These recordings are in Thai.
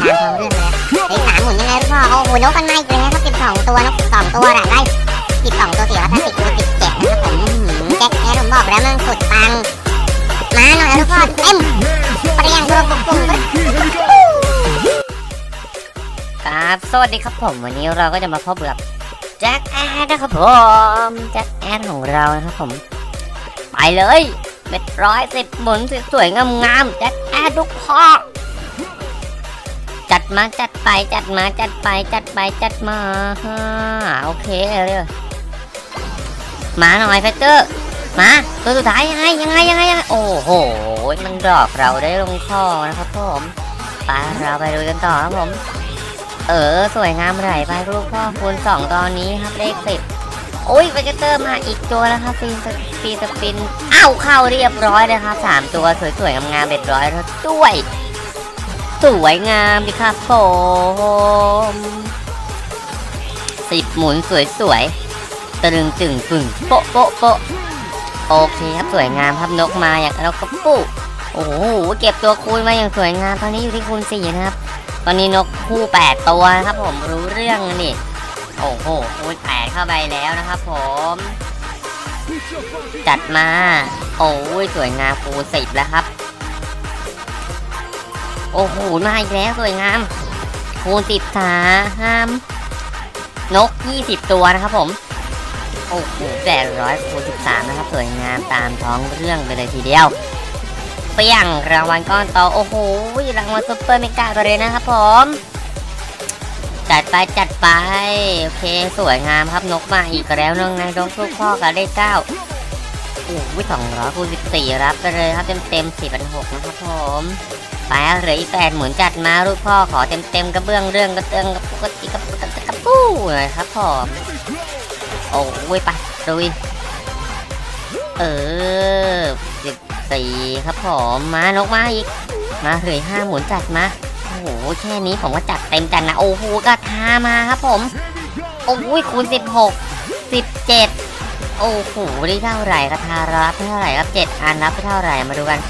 ตามท้องเรื่องแล้วเลขสามหมุนยังไงลูกพ่อโอ้โหนกมันมาอีกแล้วครับสิบสองตัวนกสองตัวอะได้สิบสองตัวสี่ร้อยแปดสิบคูณสิบเจ็ดนะครับผมแจ็คแอร์ผมบอกแล้วมันสุดปังมาหน่อยลูกพ่อเต็มเปรี้ยงกระปุกปุ้งครับสวัสดีครับผมวันนี้เราก็จะมาพบกับแจ็คแอดนะครับผมแจ็คแอดของเรานะครับผมไปเลยเบ็ดร้อยสิบหมุนสวยๆงามๆแจ็คแอดทุกพ่อ จัดมาจัดไปจัดมาจัดไปจัดไปจัดมาโอเคเร็วมาหน่อยแฟกเตอร์มาตัวสุดท้ายยังไงยังไงยังไงยังไงโอ้โหมันดอกเราได้ลงคอนะครับผมไปเราไปดูกันต่อครับผม เออสวยงามไหลไปลูกพ่อคูณสองตอนนี้ครับเลขสิบโอ้ยเวกเตอร์มาอีกตัวแล้วครับฟีนฟีสปินอ้าวเข้าเรียบร้อยเลยครับสามตัวสวยๆงามๆเบ็ดร้อยแล้วด้วย สวยงามดิครับผมสิบหมุนสวยๆตึงตึงปึ่งโปะโปะโปะโอเคครับสวยงามครับนกมาอย่างนกกระปุกโอ้โหเก็บตัวคูณมาอย่างสวยงามตอนนี้อยู่ที่คูณสี่นะครับ ตอนนี้นกคู่แปดตัวครับผมรู้เรื่องนี่โอ้โหคูณแปดเข้าไปแล้วนะครับผมจัดมา โอ้ยสวยงามคูณสิบแล้วครับ โอ้โหมาอีกแล้วสวยงาม คูณสิบสามนกยี่สิบตัวนะครับผม โอ้โหแปดร้อยคูณสิบสามนะครับ สวยงามตามท้องเรื่องไปเลยทีเดียวเปี้ยงรางวัลก้อนโตโอ้โหรางวัลซุปเปอร์เมกาไปเลยนะครับผม จัดไปจัดไป โอเค สวยงามครับนกมาอีกแล้วน้องนายนกลูกพ่อกับเลขเก้า อ้โหสองร้อยคูณสิบสี่รับไปเลยครับเต็มเต็มสี่พันหกนะครับผมไปเหลืออีกแปดหมุนจัดมาลูกพ่อขอเต็มเต็มกระเบื้องเรื่องกระเตืองกระปุกกระติกระปุกกระกระปู้เลยครับผมโอ้ยไปดุยเออสิบสี่ครับผมมานกมาอีก มาเหยห้าหมุนจัดมาโอ้โหแค่นี้ผมก็จัดเต็มกันนะโอ้โหกระทามาครับผมโอ้ยคูณสิบหกสิบเจ็ด โอ้โหได้เท่าไหร่กระทารับเท่าไหร่ครับเจ็ดอันรับไปเท่าไหร่มาดูกัน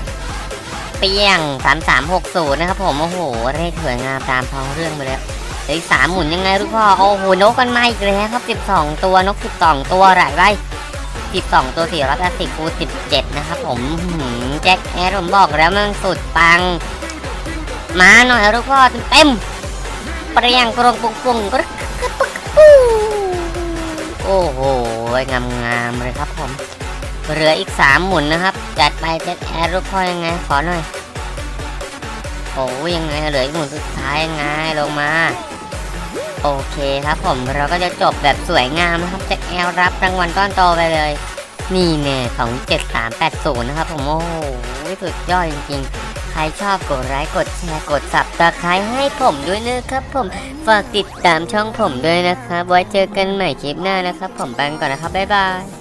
เปี้ยงสามสามหกศูนย์นะครับผมโอ้โหเลขสวยงามตามท้องเรื่องไปแล้วเหลืออีกสามหมุนยังไงลูกพ่อโอ้โหนกกันมาอีกแล้วครับสิบสองตัวนกสิบสองตัวหลายใบ12ตัว4 8 0คูณ17นะครับผมแจ็คแอร์ผมบอกแล้วมันสุดปัง มาหน่อยลูกพ่อเต็มเปรียงกรงปุงปุงโอ้โห งามงามๆเลยครับผม เหลืออีก3หมุนนะครับ จัดไปแจ็คแอร์ลูกพ่อยังไงขอหน่อย โอ้ยังไงเหลืออีกหมุนสุดท้ายยังไงลงมา โอเคครับผมเราก็จะจบแบบสวยงามนะครับแจ็คแอลรับรางวัลก้อนโตไปเลย นี่แน่ของ 7380 นะครับผมโอ้โหสุดยอดจริงๆ ใครชอบกดไลค์กดแชร์กดสับตะไคร้ให้ผมด้วยนะครับผม ฝากติดตามช่องผมด้วยนะครับ ไว้เจอกันใหม่คลิปหน้านะครับ ผมไปก่อนนะครับ บ๊ายบาย